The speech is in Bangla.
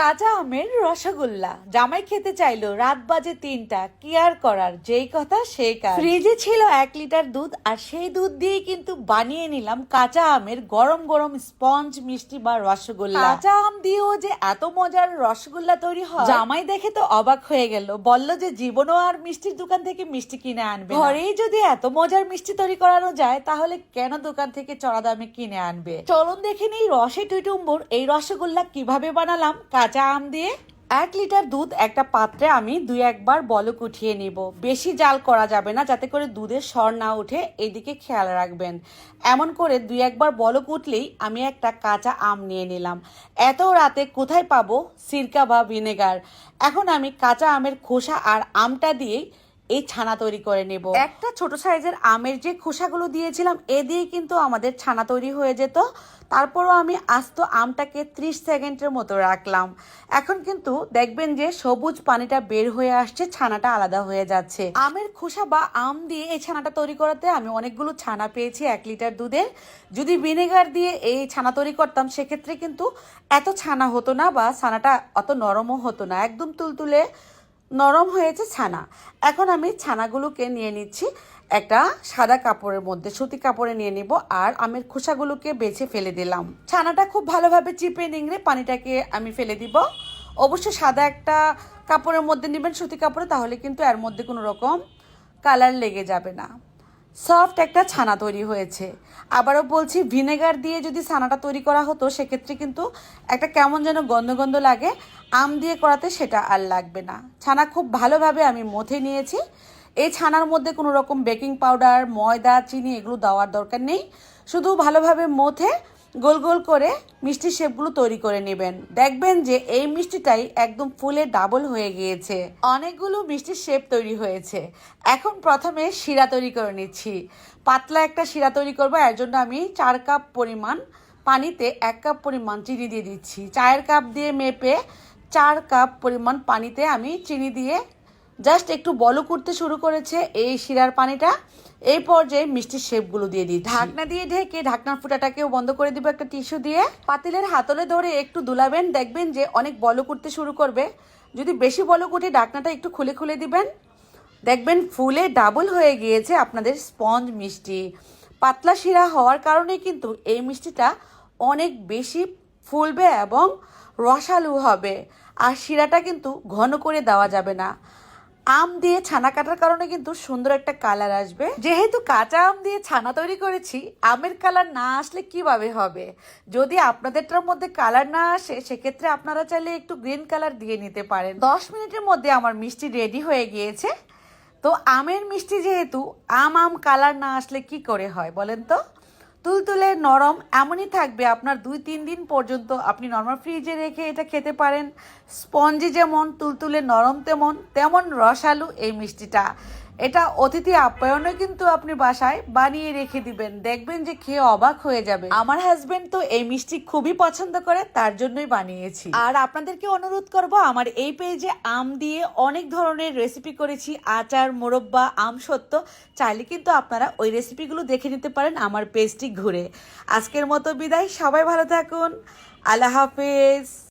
কাঁচা আমের রসগোল্লা। জামাই খেতে চাইলো রাত বাজে তিনটা। কি আর করার? যেই কথা সেই কাজ। ফ্রিজে ছিল এক লিটার দুধ আর সেই দুধ দিয়ে কিন্তু বানিয়ে নিলাম কাঁচা আমের গরম গরম স্পঞ্জ মিষ্টি বা রসগোল্লা। কাঁচা আম দিয়েও যে এত মজার রসগোল্লা তৈরি হয়। জামাই দেখে তো অবাক হয়ে গেল। বলল যে জীবনও আর মিষ্টির দোকান থেকে মিষ্টি কিনে আনবে ঘরেই যদি এত মজার মিষ্টি তৈরি করানো যায় তাহলে কেন দোকান থেকে চড়া দামে কিনে আনবে? চলুন দেখে নিই রসে টুইটুম্বুর এই রসগোল্লা কীভাবে বানালাম। কাঁচা আম দিয়ে এক লিটার দুধ একটা পাত্রে আমি দুই একবার বলক উঠিয়ে নিব। বেশি জাল করা যাবে না, যাতে করে দুধের স্বর না উঠে এদিকে খেয়াল রাখবেন। এমন করে দুই একবার বলক উঠলেই আমি একটা কাঁচা আম নিয়ে নিলাম। এত রাতে কোথায় পাবো? সিরকা বা ভিনেগার। এখন আমি কাঁচা আমের খোসা আর আমটা দিয়েই এই ছানা তৈরি করে নেব। একটা ছোট সাইজের আমের যে খোসাগুলো দিয়েছিলাম, এ দিয়ে কিন্তু আমাদের ছানা তৈরি হয়ে যেত। তারপরও আমি আস্ত আমটাকে ত্রিশ সেকেন্ডের মতো রাখলাম। এখন কিন্তু দেখবেন যে সবুজ পানিটা বের হয়ে আসছে, ছানাটা আলাদা হয়ে যাচ্ছে। আমের খোসা বা আম দিয়ে এই ছানাটা তৈরি করাতে আমি অনেকগুলো ছানা পেয়েছি, এক লিটার দুধের। যদি ভিনেগার দিয়ে এই ছানা তৈরি করতাম, সেক্ষেত্রে কিন্তু এত ছানা হতো না বা ছানাটা অত নরমও হতো না। একদম তুলতুলে নরম হয়েছে ছানা। এখন আমি ছানাগুলোকে নিয়ে নিচ্ছি। একটা সাদা কাপড়ের মধ্যে, সুতি কাপড়ে নিয়ে নিব আর আমের খোসাগুলোকে বেছে ফেলে দিলাম। ছানাটা খুব ভালোভাবে চিপে নিংড়ে পানিটাকে আমি ফেলে দিব। অবশ্য সাদা একটা কাপড়ের মধ্যে নেবেন, সুতি কাপড়ে, তাহলে কিন্তু এর মধ্যে কোনো রকম কালার লেগে যাবে না। সফট একটা ছানা তৈরি হয়েছে। আবারও বলছি, ভিনেগার দিয়ে যদি ছানাটা তৈরি করা হতো, সেক্ষেত্রে কিন্তু একটা কেমন যেন গন্ধ গন্ধ লাগে। আম দিয়ে করাতে সেটা আর লাগবে না। ছানা খুব ভালোভাবে আমি মথে নিয়েছি। এই ছানার মধ্যে কোনো রকম বেকিং পাউডার, ময়দা, চিনি এগুলো দেওয়ার দরকার নেই। শুধু ভালোভাবে মথে গোল গোল করে মিষ্টির শেপগুলো তৈরি করে নেবেন। দেখবেন যে এই মিষ্টিটাই একদম ফুলে ডাবল হয়ে গিয়েছে। অনেকগুলো মিষ্টির শেপ তৈরি হয়েছে। এখন প্রথমে শিরা তৈরি করে নিচ্ছি। পাতলা একটা শিরা তৈরি করব, এর জন্য আমি চার কাপ পরিমাণ পানিতে এক কাপ পরিমাণ চিনি দিয়ে দিচ্ছি। চায়ের কাপ দিয়ে মেপে চার কাপ পরিমাণ পানিতে আমি চিনি দিয়ে জাস্ট একটু বলো করতে শুরু করেছে এই শিরার পানিটা। এই পর্যায়ে মিষ্টির শেপগুলো দিয়ে দিই ঢাকনা দিয়ে ঢেকে ঢাকনার ফুটাটাকেও বন্ধ করে দিব একটা টিস্যু দিয়ে। পাতিলের হাতলে ধরে একটু দুলাবেন, দেখবেন যে অনেক বলো করতে শুরু করবে। যদি বেশি বলো উঠে ঢাকনাটা একটু খুলে খুলে দিবেন। দেখবেন ফুলে ডাবল হয়ে গিয়েছে আপনাদের স্পঞ্জ মিষ্টি। পাতলা শিরা হওয়ার কারণে কিন্তু এই মিষ্টিটা অনেক বেশি ফুলবে এবং রসালু হবে। আর শিরাটা কিন্তু ঘন করে দেওয়া যাবে না। আম দিয়ে ছানা কাটার কারণে কিন্তু সুন্দর একটা কালার আসবে। যেহেতু কাঁচা আম দিয়ে ছানা তৈরি করেছি, আমের কালার না আসলে কীভাবে হবে? যদি আপনাদেরটার মধ্যে কালার না আসে, সেক্ষেত্রে আপনারা চাইলে একটু গ্রিন কালার দিয়ে নিতে পারেন। দশ মিনিটের মধ্যে আমার মিষ্টি রেডি হয়ে গিয়েছে। তো আমের মিষ্টি যেহেতু, আম আম কালার না আসলে কি করে হয় বলেন তো? তুলতুলে নরম এমনই থাকবে আপনার দুই, তিন দিন পর্যন্ত আপনি নর্মাল ফ্রিজে রেখে এটা খেতে পারেন। স্পঞ্জি যেমন, তুলতুলে নরম তেমন তেমন রসালু এই মিষ্টিটা। এটা অতিথি আপ্যায়নে কিন্তু আপনি বাসায় বানিয়ে রেখে দিবেন। দেখবেন যে খেয়ে অবাক হয়ে যাবে। আমার হাজবেন্ড তো এই মিষ্টি খুবই পছন্দ করে তার জন্যই বানিয়েছি। আর আপনাদেরকে অনুরোধ করব আমার এই পেজে আম দিয়ে অনেক ধরনের রেসিপি করেছি আচার মোরব্বা আম সত্য। চাইলে কিন্তু আপনারা ওই রেসিপিগুলো দেখে নিতে পারেন আমার পেজটি ঘুরে। আজকের মতো বিদায় সবাই ভালো থাকুন। আল্লাহ হাফেজ।